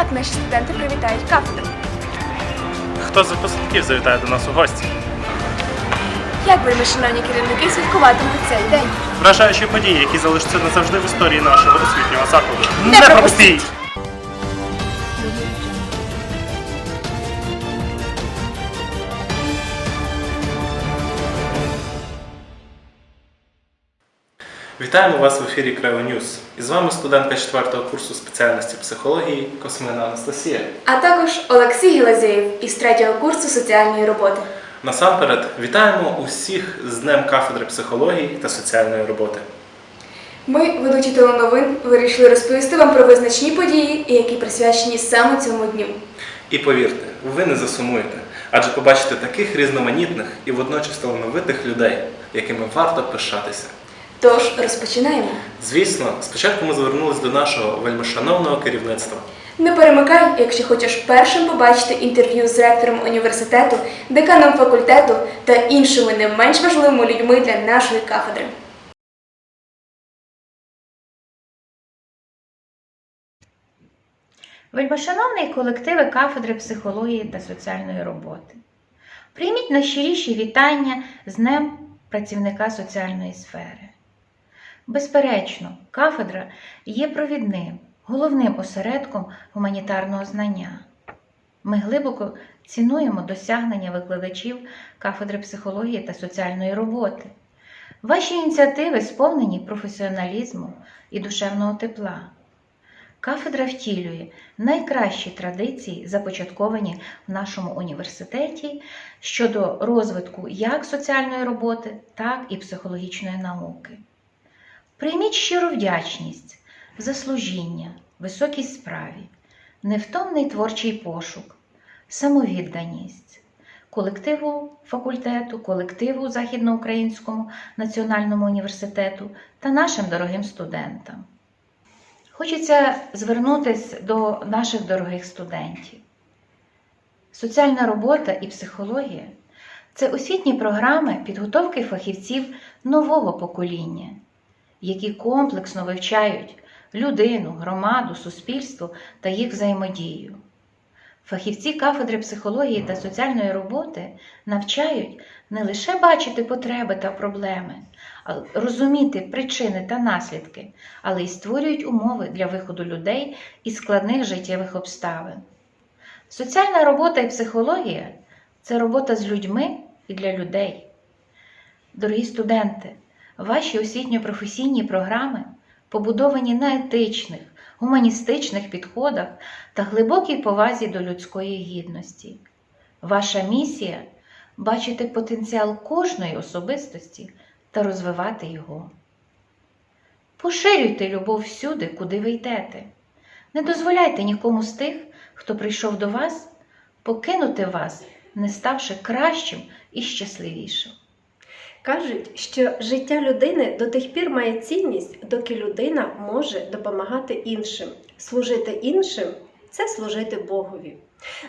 як наші студенти привітають кафедру? Хто з випускників завітає до нас у гості? Як ви, шановні керівники, святкуватимуть цей день? Вражаючі події, які залишаться назавжди в історії нашого освітнього закладу. Не пропустіть! Вітаємо вас в ефірі Крео Ньюс. І з вами студентка 4-го курсу спеціальності психології Космина Анастасія. А також Олексій Гілазєєв із третього курсу соціальної роботи. Насамперед, вітаємо усіх з Днем кафедри психології та соціальної роботи. Ми, ведучі теленовин, вирішили розповісти вам про визначні події, які присвячені саме цьому дню. І повірте, ви не засумуєте, адже побачите таких різноманітних і водночас талановитих людей, якими варто пишатися. Тож розпочинаємо. Звісно, спочатку ми звернулись до нашого вельмишановного керівництва. Не перемикай, якщо хочеш першим побачити інтерв'ю з ректором університету, деканом факультету та іншими не менш важливими людьми для нашої кафедри. Вельмишановний колективи кафедри психології та соціальної роботи. Прийміть найщиріші вітання з Днем працівника соціальної сфери. Безперечно, кафедра є провідним, головним осередком гуманітарного знання. Ми глибоко цінуємо досягнення викладачів кафедри психології та соціальної роботи. Ваші ініціативи сповнені професіоналізму і душевного тепла. Кафедра втілює найкращі традиції, започатковані в нашому університеті щодо розвитку як соціальної роботи, так і психологічної науки. Прийміть щиру вдячність за служіння, високість справі, невтомний творчий пошук, самовідданість колективу факультету, колективу Західноукраїнському національному університету та нашим дорогим студентам. Хочеться звернутися до наших дорогих студентів. Соціальна робота і психологія це освітні програми підготовки фахівців нового покоління, які комплексно вивчають людину, громаду, суспільство та їх взаємодію. Фахівці кафедри психології та соціальної роботи навчають не лише бачити потреби та проблеми, розуміти причини та наслідки, але й створюють умови для виходу людей із складних життєвих обставин. Соціальна робота і психологія це робота з людьми і для людей. Дорогі студенти, ваші освітньо-професійні програми побудовані на етичних, гуманістичних підходах та глибокій повазі до людської гідності. Ваша місія бачити потенціал кожної особистості та розвивати його. Поширюйте любов всюди, куди ви йдете. Не дозволяйте нікому з тих, хто прийшов до вас, покинути вас, не ставши кращим і щасливішим. Кажуть, що життя людини до тих пір має цінність, доки людина може допомагати іншим. Служити іншим це служити Богові.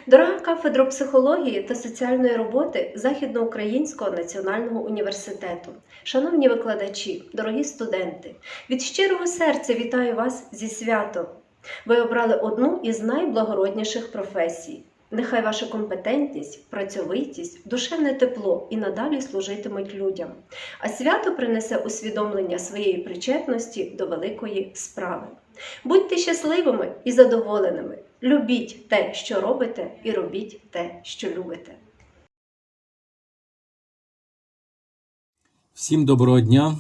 Дорога кафедра психології та соціальної роботи Західноукраїнського національного університету, шановні викладачі, дорогі студенти, від щирого серця вітаю вас зі святом. Ви обрали одну із найблагородніших професій. Нехай ваша компетентність, працьовитість, душевне тепло і надалі служитимуть людям, а свято принесе усвідомлення своєї причетності до великої справи. Будьте щасливими і задоволеними. Любіть те, що робите, і робіть те, що любите. Всім доброго дня.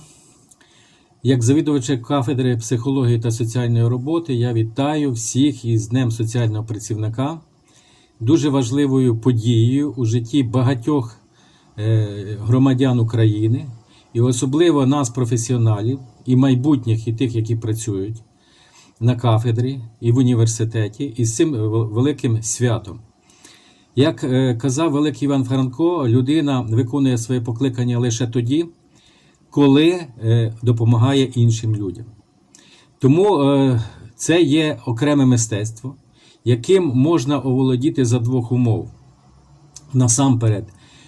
Як завідувача кафедри психології та соціальної роботи, я вітаю всіх із Днем соціального працівника, дуже важливою подією у житті багатьох е, громадян України, і особливо нас, професіоналів, і майбутніх, і тих, які працюють на кафедрі і в університеті, із цим великим святом. Як е, казав великий Іван Франко, людина виконує своє покликання лише тоді, коли е, допомагає іншим людям. Тому це є окреме мистецтво, яким можна оволодіти за двох умов. Насамперед,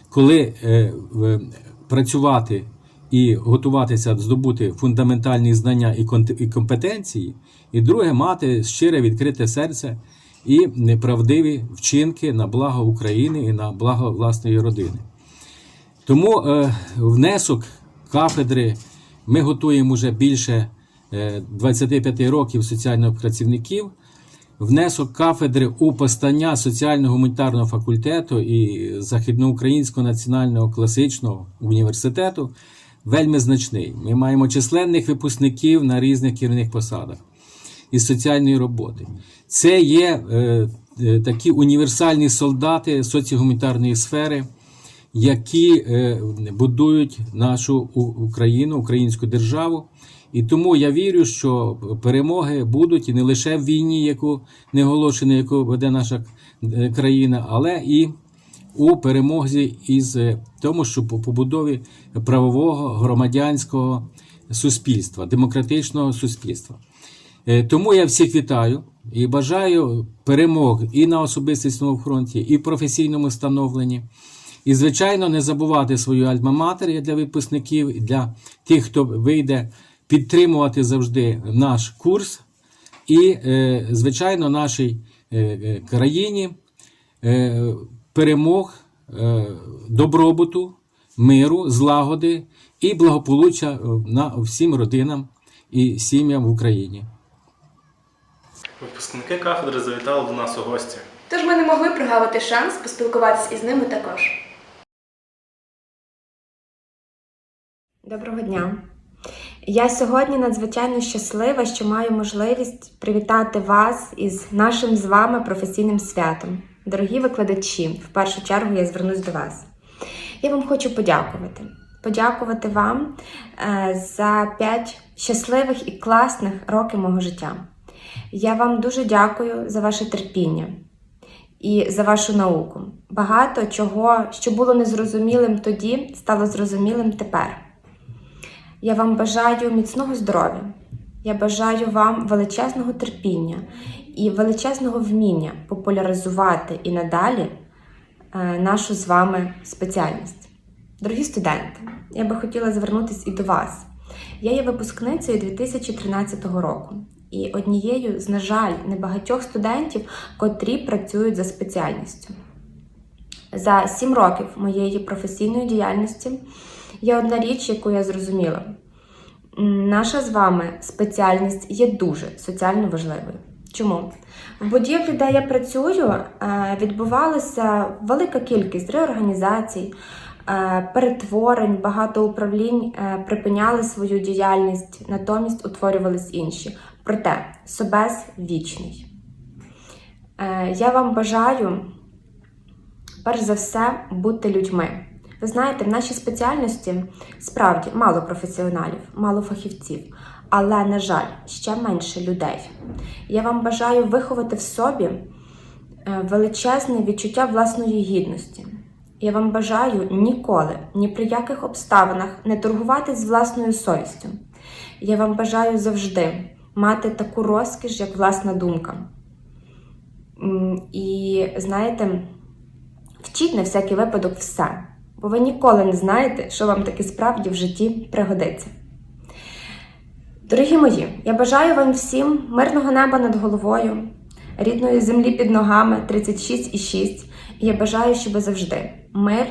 коли е, в- працювати і готуватися здобути фундаментальні знання і компетенції, і друге мати щире відкрите серце і неправдиві вчинки на благо України і на благо власної родини. Тому е, внесок кафедри ми готуємо вже більше е, 25 років соціальних працівників. Внесок кафедри у постання соціально-гуманітарного факультету і Західноукраїнського національного класичного університету вельми значний. Ми маємо численних випускників на різних керівних посадах із соціальної роботи. Це є е, е, такі універсальні солдати соціогуманітарної сфери, які е, будують нашу Україну, українську державу. І тому я вірю, що перемоги будуть і не лише в війні, яку не оголошено, яку веде наша е, країна, але і у перемозі із е, тому, що по побудові правового громадянського суспільства, демократичного суспільства. Е, Тому я всіх вітаю і бажаю перемог і на особистісному фронті, і в професійному становленні. І, звичайно, не забувати свою альма-матер для випускників, і для тих, хто вийде підтримувати завжди наш курс, і, е, звичайно, нашій е, е, країні перемог, добробуту, миру, злагоди і благополуччя на всім родинам і сім'ям в Україні. Випускники кафедри завітали до нас у гості. Тож ми не могли прогавити шанс поспілкуватися із ними також. Доброго дня. Я сьогодні надзвичайно щаслива, що маю можливість привітати вас із нашим з вами професійним святом. Дорогі викладачі, в першу чергу я звернусь до вас. Я вам хочу подякувати. Подякувати вам е, за 5 щасливих і класних років мого життя. Я вам дуже дякую за ваше терпіння і за вашу науку. Багато чого, що було незрозумілим тоді, стало зрозумілим тепер. Я вам бажаю міцного здоров'я. Я бажаю вам величезного терпіння і величезного вміння популяризувати і надалі е, нашу з вами спеціальність. Дорогі студенти, я би хотіла звернутися і до вас. Я є випускницею 2013 року і однією з, на жаль, небагатьох студентів, котрі працюють за спеціальністю. За сім років моєї професійної діяльності є одна річ, яку я зрозуміла. Наша з вами спеціальність є дуже соціально важливою. Чому? В будівлі, де я працюю, е, відбувалася велика кількість реорганізацій, е, перетворень, багато управлінь е, припиняли свою діяльність, натомість утворювались інші. Проте Собес вічний. Я вам бажаю перш за все, бути людьми. Ви знаєте, в нашій спеціальності справді мало професіоналів, мало фахівців, але, на жаль, ще менше людей. Я вам бажаю виховати в собі е, величезне відчуття власної гідності. Я вам бажаю ніколи, ні при яких обставинах не торгувати з власною совістю. Я вам бажаю завжди мати таку розкіш, як власна думка. І знаєте, Вчіть на всякий випадок все, бо ви ніколи не знаєте, що вам таки справді в житті пригодиться. Дорогі мої, я бажаю вам всім мирного неба над головою, рідної землі під ногами 36,6. І я бажаю, щоб завжди мир,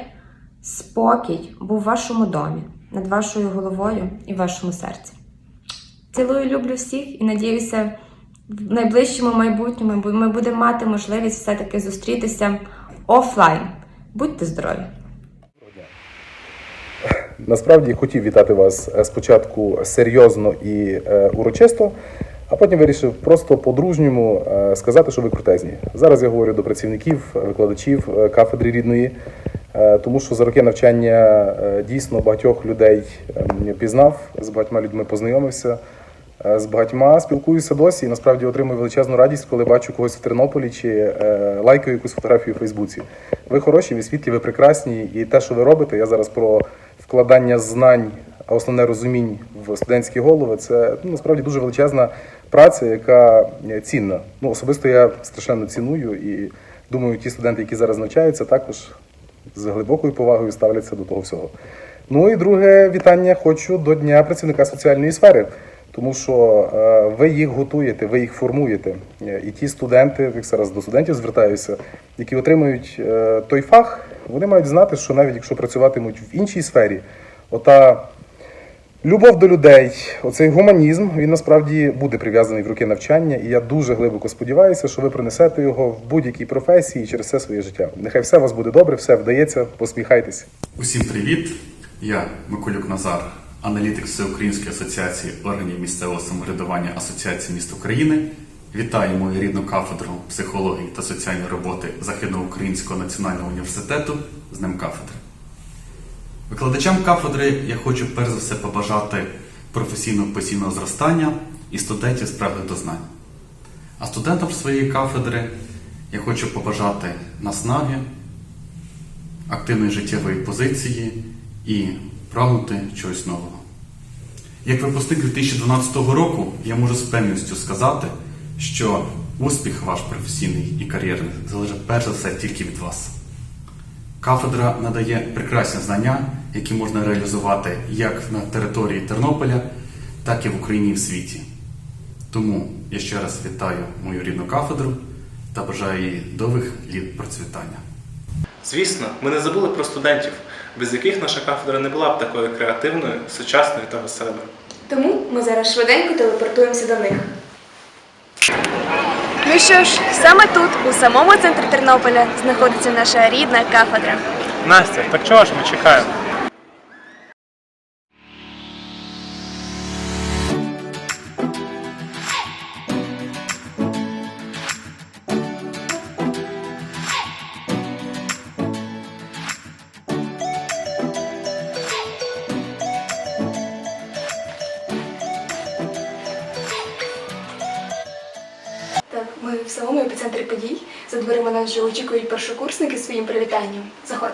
спокій був в вашому домі, над вашою головою і в вашому серці. Цілую, люблю всіх і надіюся, в найближчому майбутньому ми будемо мати можливість все-таки зустрітися офлайн. Будьте здорові! Насправді хотів вітати вас е, спочатку серйозно і е, урочисто, а потім вирішив просто по-дружньому е, сказати, що ви крутезні. Зараз я говорю до працівників, викладачів кафедри рідної, тому що за роки навчання дійсно багатьох людей ем, пізнав, з багатьма людьми познайомився. З багатьма спілкуюся досі і насправді отримую величезну радість, коли бачу когось в Тернополі чи лайкаю якусь фотографію у Фейсбуці. Ви хороші, ви світлі, ви прекрасні, і те, що ви робите, я зараз про вкладання знань, а основне розумінь в студентські голови, це ну, насправді дуже величезна праця, яка е, цінна. Ну, особисто я страшенно ціную і думаю, ті студенти, які зараз навчаються, також з глибокою повагою ставляться до того всього. Ну і друге вітання хочу до Дня працівника соціальної сфери. тому що е, ви їх готуєте, ви їх формуєте. Е, І ті студенти, як зараз до студентів звертаюся, які отримують той фах, вони мають знати, що навіть якщо працюватимуть в іншій сфері, ота любов до людей, оцей гуманізм, він насправді буде прив'язаний в роки навчання, і я дуже глибоко сподіваюся, що ви принесете його в будь-якій професії через все своє життя. Нехай все у вас буде добре, все вдається, посміхайтеся. Усім привіт! Я Миколюк Назар, аналітик Всеукраїнської асоціації органів місцевого самоврядування Асоціації міст України. Вітаю мою рідну кафедру психології та соціальної роботи Західноукраїнського національного університету з Днем кафедри. Викладачам кафедри я хочу перш за все побажати професійного постійного зростання і студентів спраглих до знань. А студентам своєї кафедри я хочу побажати наснаги, активної життєвої позиції і прагнути чогось нового. Як випускник 2012 року я можу з певністю сказати, що успіх ваш професійний і кар'єрний залежить перш за все тільки від вас. Кафедра надає прекрасні знання, які можна реалізувати як на території Тернополя, так і в Україні і в світі. Тому я ще раз вітаю мою рідну кафедру та бажаю їй довгих літ процвітання. Звісно, ми не забули про студентів, без яких наша кафедра не була б такою креативною, сучасною та веселою. Тому ми зараз швиденько телепортуємося до них. Ну що ж, саме тут, у самому центрі Тернополя, знаходиться наша рідна кафедра. Настя, так чого ж ми чекаємо? Вже очікують першокурсники своїм привітанням. Заходь.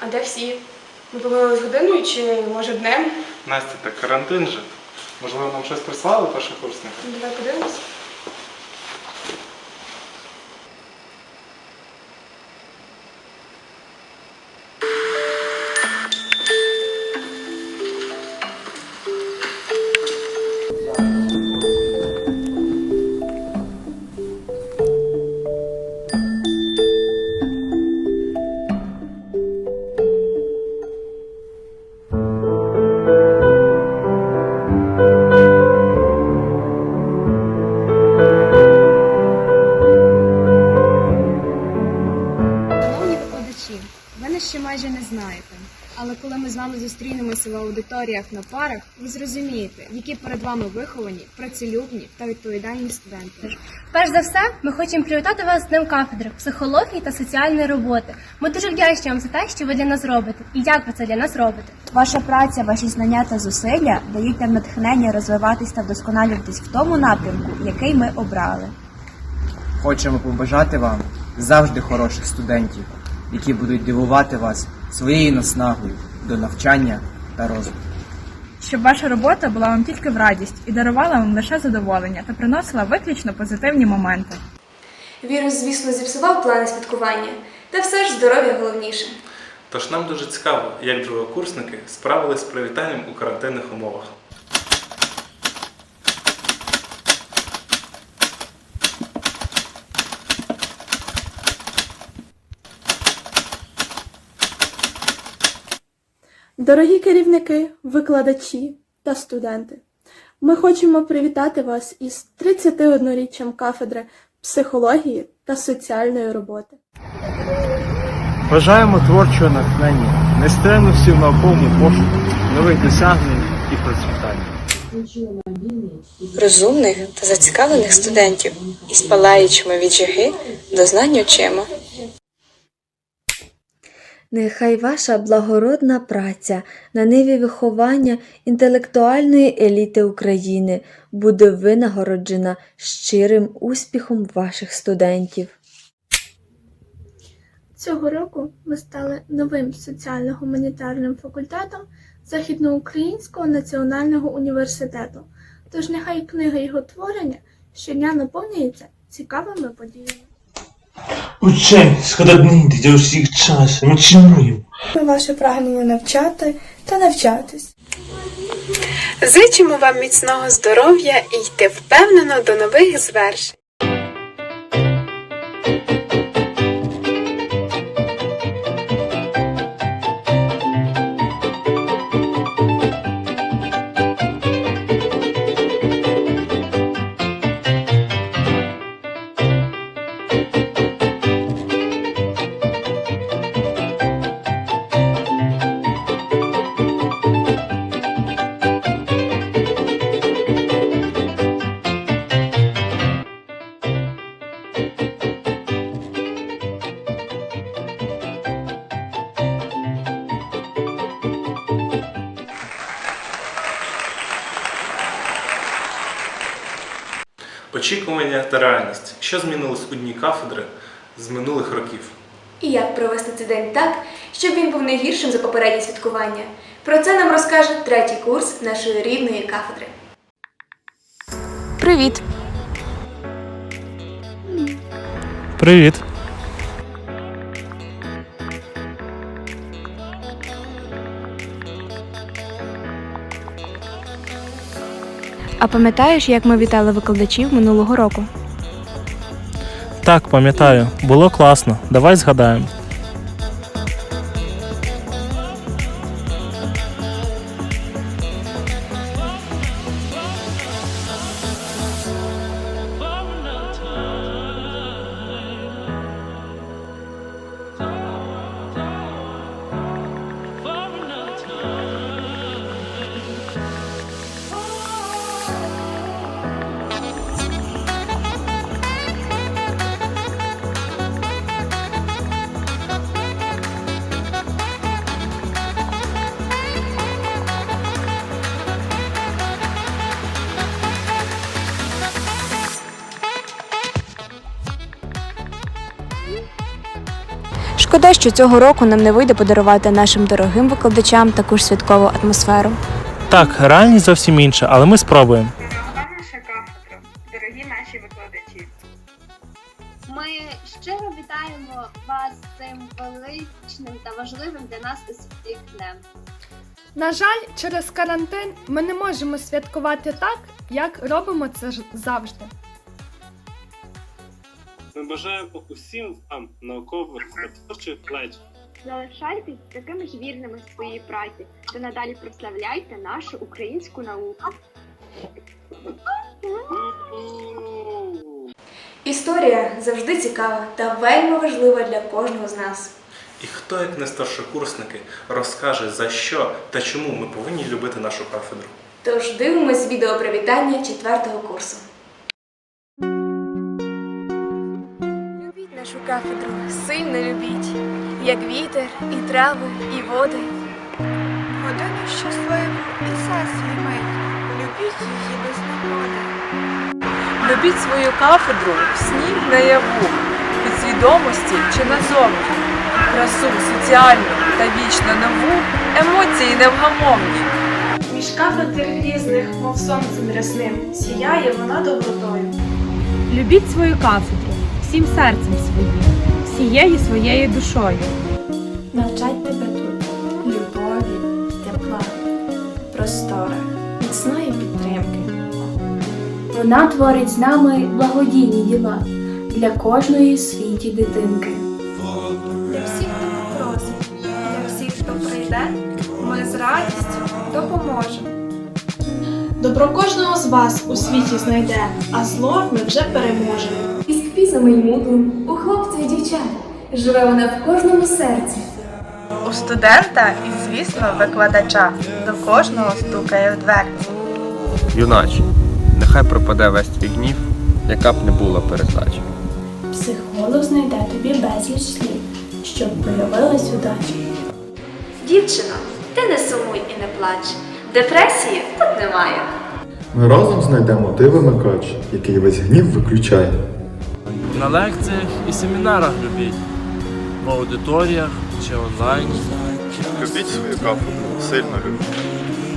А де всі? Ми помилились годиною чи може днем? Настя, так карантин же. Можливо, нам щось прислали першокурсники? Ну, Давай подивимось. Вами виховані, працелюбні та відповідальні студенти. Перш за все, ми хочемо привітати вас з Днем кафедри психології та соціальної роботи. Ми дуже вдячні вам за те, що ви для нас робите, і як ви це для нас робите. Ваша праця, ваші знання та зусилля дають нам натхнення розвиватись та вдосконалюватись в тому напрямку, який ми обрали. Хочемо побажати вам завжди хороших студентів, які будуть дивувати вас своєю наснагою до навчання та розвитку. Щоб ваша робота була вам тільки в радість і дарувала вам лише задоволення та приносила виключно позитивні моменти. Вірус, звісно, зіпсував плани святкування, та все ж здоров'я головніше. Тож нам дуже цікаво, як другокурсники справились з привітанням у карантинних умовах. Дорогі керівники, викладачі та студенти, ми хочемо привітати вас із 31-річчям кафедри психології та соціальної роботи. Бажаємо творчого натхнення, нестримності в науковому пошуку, нових досягнень і процвітання. розумних та зацікавлених студентів із палаючими від жаги до знань очима. Нехай ваша благородна праця на ниві виховання інтелектуальної еліти України буде винагороджена щирим успіхом ваших студентів. Цього року ми стали новим соціально-гуманітарним факультетом Західноукраїнського національного університету. Тож нехай книга його творення щодня наповнюється цікавими подіями. Учень складний для усіх час, ми цінуємо. Ваше прагнення навчати та навчатись. Зичимо вам міцного здоров'я і йти впевнено до нових звершень. Очікування та реальність. Що змінилось у дні кафедри з минулих років? І як провести цей день так, щоб він був не гіршим за попередні святкування. Про це нам розкаже третій курс нашої рідної кафедри. Привіт! Привіт. А пам'ятаєш, як ми вітали викладачів минулого року? Так, пам'ятаю, було класно. Давай згадаємо. Шкода, що цього року нам не вийде подарувати нашим дорогим викладачам таку ж святкову атмосферу. Так, реальність зовсім інша, але ми спробуємо. наша кафедра, дорогі наші викладачі. Ми щиро вітаємо вас з цим величним та важливим для нас усіх днем. На жаль, через карантин ми не можемо святкувати так, як робимо це завжди. Ми бажаємо усім вам наукових та творчих плеч. Залишайтесь такими ж вірними в своїй праці та надалі прославляйте нашу українську науку. Історія завжди цікава та вельми важлива для кожного з нас. І хто, як не старшокурсники, розкаже за що та чому ми повинні любити нашу кафедру? Тож дивимось відео привітання четвертого курсу. Любіть кафедру, сильно любіть, як вітер, і трави, і води. Годину щасливу і сестрі мить, любіть її без нагоди. Любіть свою кафедру в сні наяву, підсвідомості чи назовні, красу соціальну та вічно нову, емоції невгамовні. Між кафедр різних, мов сонцем рясним, сіяє вона добротою. Любіть свою кафедру всім серцем своїм, всією своєю душою. Навчать тебе тут любові, тепла, простора, міцної підтримки. Вона творить з нами благодійні діла для кожної світі дитинки. Для всіх, хто попросить, для всіх, хто прийде, ми з радістю допоможемо. Добро кожного з вас у світі знайде, а зло ми вже переможемо. Із й мудром, у хлопця й дівчат, живе вона в кожному серці. У студента і, звісно, викладача до кожного стукає в дверці. Юначе, нехай пропаде весь твій гнів, яка б не була передача. Психолог знайде тобі безліч слів, щоб появилась удача. Дівчино, ти не сумуй і не плач. Депресії тут немає. Ми разом знайдемо ти вимикач, який весь гнів виключає. На лекціях і семінарах любіть, в аудиторіях чи онлайн. Любіть свою кафедру, сильно любіть.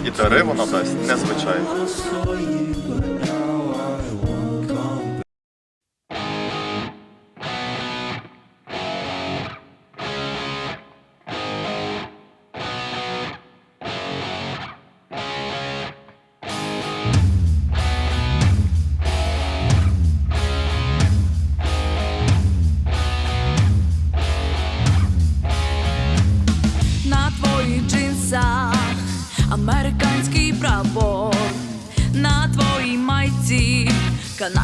І дари вона дасть незвичайно.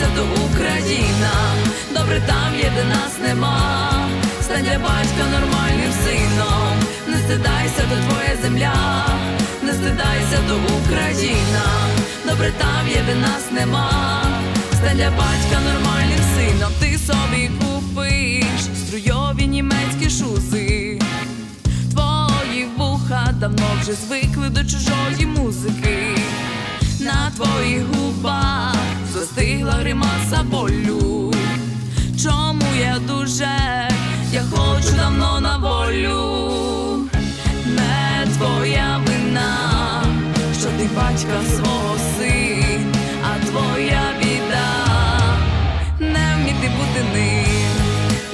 стидайся, то Україна. Добре там є, де нас нема. Стань для батька нормальним сином. Не стидайся, то твоя земля, не стидайся, то Україна. Добре там є, де нас нема. Стань для батька нормальним сином. Ти собі купиш струйові німецькі шузи. Твої вуха давно вже звикли до чужої музики. На твоїх губах застигла гримаса болю. Чому я дуже, я хочу давно на волю. Не твоя вина, що ти батька свого син, а твоя біда не вміти бути ним.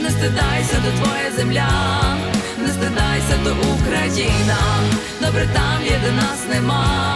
Не стидайся, то твоя земля, не стидайся, то Україна. Добре там є, де нас нема.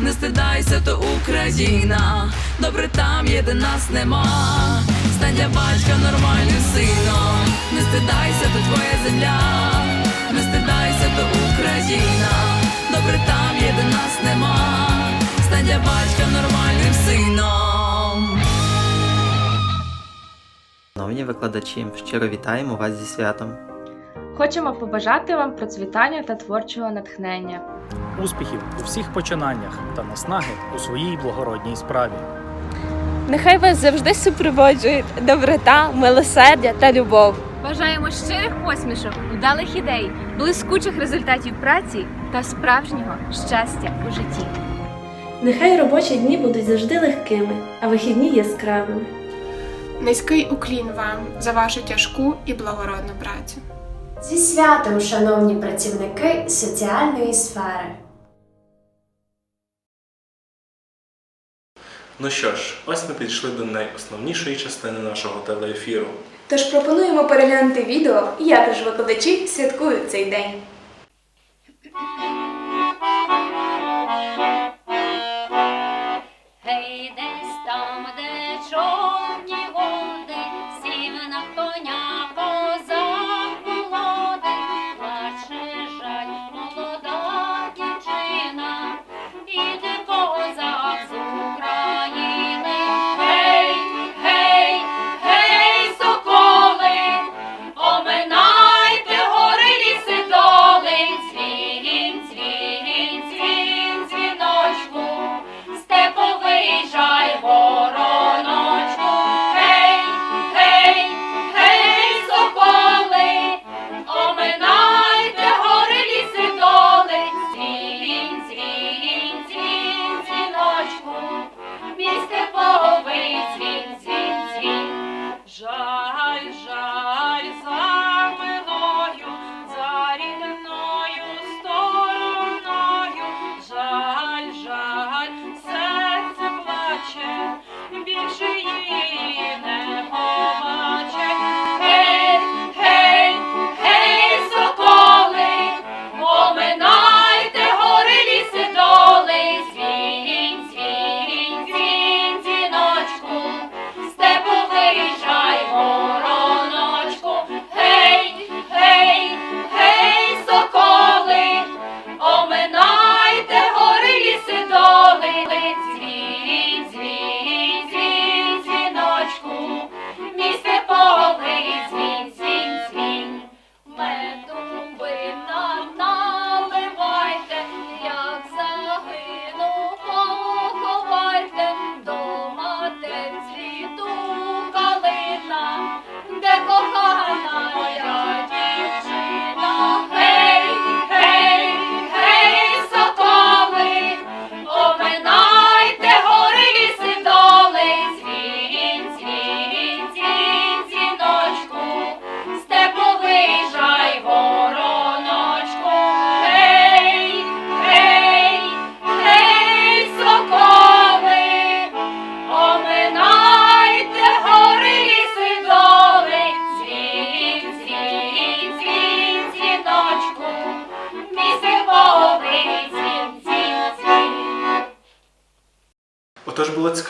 не стидайся, то Україна. Добре там є, де нас нема. Стань для батька нормальним сином. Не стидайся, то твоя земля, не стидайся, то Україна. Добре там є, де нас нема. Стань для батька нормальним сином. Шановні викладачі, щиро вітаємо вас зі святом. Хочемо побажати вам процвітання та творчого натхнення. успіхів у всіх починаннях та наснаги у своїй благородній справі. Нехай вас завжди супроводжують доброта, милосердя та любов. Бажаємо щирих посмішок, вдалих ідей, блискучих результатів праці та справжнього щастя у житті. Нехай робочі дні будуть завжди легкими, а вихідні яскравими. Низький уклін вам за вашу тяжку і благородну працю. Зі святом, шановні працівники соціальної сфери. Ну що ж, ось ми підійшли до найосновнішої частини нашого телеефіру. Тож пропонуємо переглянути відео, як ж викладачі святкують цей день.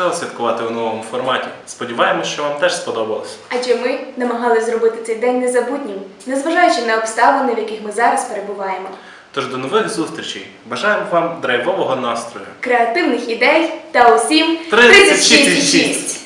Отож святкувати у новому форматі. Сподіваємось, що вам теж сподобалось. Адже ми намагалися зробити цей день незабутнім, незважаючи на обставини, в яких ми зараз перебуваємо, Тож до нових зустрічей. Бажаємо вам драйвового настрою. креативних ідей та усім 36,6.